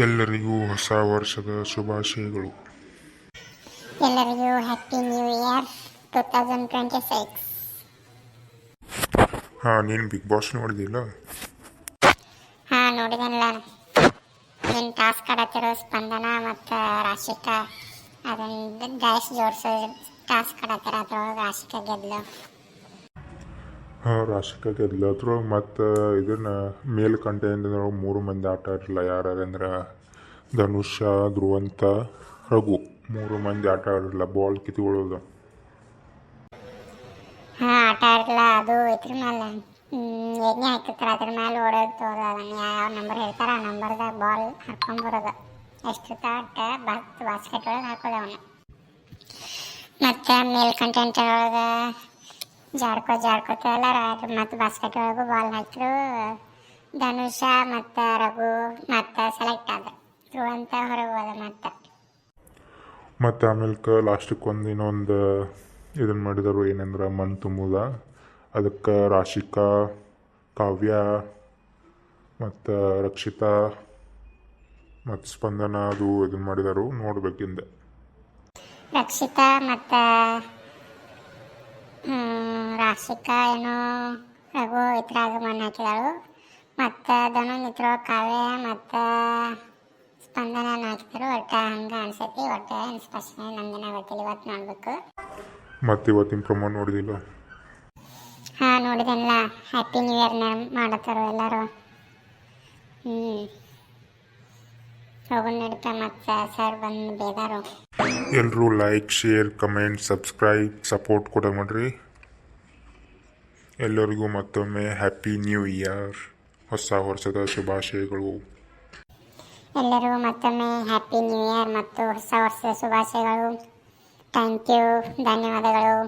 ಎಲ್ಲರಿಗೂ ಹೊಸ ವರ್ಷದ ಶುಭಾಶಯಗಳು. ಎಲ್ಲರಿಗೂ happy new year two thousand twenty six ಹಾಂ ನೀನು ಬಿಗ್ ಬಾಸ್ ನೋಡಿದಿಲ್ಲ ಹಾಂ ನೋಡಿದೆನಲ್ಲ. ನಿನ್ನ ಟಾಸ್ಕ್ ಆಡತ್ತಿರೋ ಸ್ಪಂದನ ಮತ್ತು ರಾಶಿಕಾ ಅದನ್ನು ಗ್ಯಾಸ್ ಜೋಡಿಸೋ ಟಾಸ್ಕ್ ಆಡತ್ತಿರ ಅದ್ರೊಳಗೆ ರಾಶಿಕಾ ಗೆದ್ಲು. ರಾಶಿಕ ಗೆದ್ಲು ಅದ್ರೊಳಗೆ ಮತ್ತು ಇದನ್ನ ಮೇಲ್ ಕಂಟೆಂಟ್ ಮೂರು ಮಂದಿ ಆಟ ಆಡಿರಲ್ಲ ಯಾರ್ಯಾರಂದ್ರೆ ಧನುಷ, ಧ್ರುವಂತ, ರಘು. ಮೂರು ಮಂದಿ ಆಟ ಆಡಿರಲ್ಲ ಬಾಲ್ ಕಿತ್ಕೊಳ್ಳೋದು. ಹಾಂ, ಆಟ ಆಡಲ್ಲ ಅದು ಇದ್ರ ಮೇಲೆ. ಯಜ್ಞ ಹಾಕಿರ್ತಾರೆ ಅದ್ರ ಮೇಲೆ ಓಡೋದು ಅದನ್ನು ಯಾವ ನಂಬರ್ ಹೇಳ್ತಾರೆ ಆ ನಂಬರ್ದಾಗ ಬಾಲ್ ಹಾಕ್ಕೊಂಬರೋದು ಎಷ್ಟು ತಾಟ ಬಾಸ್ಕೆಟ್ ಒಳಗೆ ಹಾಕೋದು ಅವನು ಮತ್ತು ಮೇಲ್ ಕಂಟೆಂಟ್ ಒಳಗೆ ಜಾಡ್ಕೋ ಜಾಡ್ಕೋತ ಎಲ್ಲಾರ ಮತ್ತು ಬಾಸ್ಕೆಟ್ ಒಳಗೂ ಬಾಲ್ ಹಾಕಿದ್ರು. ಧನುಷ ಮತ್ತು ರಘು ಮತ್ತು ಸೆಲೆಕ್ಟ್ ಆದ್ರು ಧ್ರುವಂತ ಹೊರಗೆ ಹೋದ ಮತ್ತೆ. ಮತ್ತು ಆಮೇಲೆ ಕ ಲಾಸ್ಟಕ್ಕೆ ಒಂದು ಇನ್ನೊಂದು ಇದನ್ನು ಮಾಡಿದರು. ಏನಂದ್ರೆ ಮನ್ ತುಂಬುದ ಅದಕ್ಕೆ ರಾಶಿಕಾ ಕಾವ್ಯ ಮತ್ತು ರಕ್ಷಿತಾ ಮತ್ತು ಸ್ಪಂದನ ಅದು ಇದನ್ನು ಮಾಡಿದರು. ನೋಡ್ಬೇಕಿಂದೆ ರಕ್ಷಿತಾ ಮತ್ತು ರಾಶಿಕಾ ಏನೋ ರಘು ಇದ್ರಾಗ ಮಣ್ಣು ಹಾಕಿದಳು. ಮತ್ತು ಧನು ಮಿತ್ರ ಕಾವ್ಯ ಮತ್ತು ಸ್ಪಂದನ ಹಾಕಿದ್ರು. ಒಟ್ಟು ಹಂಗೆ ಅನ್ಸೈತಿ. ಒಟ್ಟು ಸ್ಪಷ್ಟನೆ ನಮ್ಗೆ ಗೊತ್ತಿಲ್ಲ. ಇವತ್ತು ನೋಡ್ಬೇಕು. ಮತ್ತೆ ಇವತ್ತಿನ ಪ್ರಮೋ ನೋಡಿದಿಲ್ಲ? ಹಾಂ ನೋಡಿದೆನಲ್ಲ. ಹ್ಯಾಪಿ ನ್ಯೂ ಇಯರ್ನ ಮಾಡತ್ತಾರೋ ಎಲ್ಲರೂ. ಹ್ಞೂ ಹೋಗೋಣ ನಡೀತಾ ಮತ್ತು ಸರ್ ಬಂದು ಬೇದಾರು. ಎಲ್ಲರೂ like share comment subscribe support ಕೂಡ ಮಾಡಿರಿ ಎಲ್ಲರಿಗೂ ಮತ್ತೊಮ್ಮೆ ಹ್ಯಾಪಿ ನ್ಯೂ ಇಯರ್ ಹೊಸ ವರ್ಷದ ಶುಭಾಶಯಗಳು. ಎಲ್ಲರಿಗೂ ಮತ್ತೊಮ್ಮೆ ಹ್ಯಾಪಿ ನ್ಯೂ ಇಯರ್ ಮತ್ತು ಹೊಸ ವರ್ಷದ ಶುಭಾಶಯಗಳು. ಥ್ಯಾಂಕ್ ಯು ಧನ್ಯವಾದಗಳು.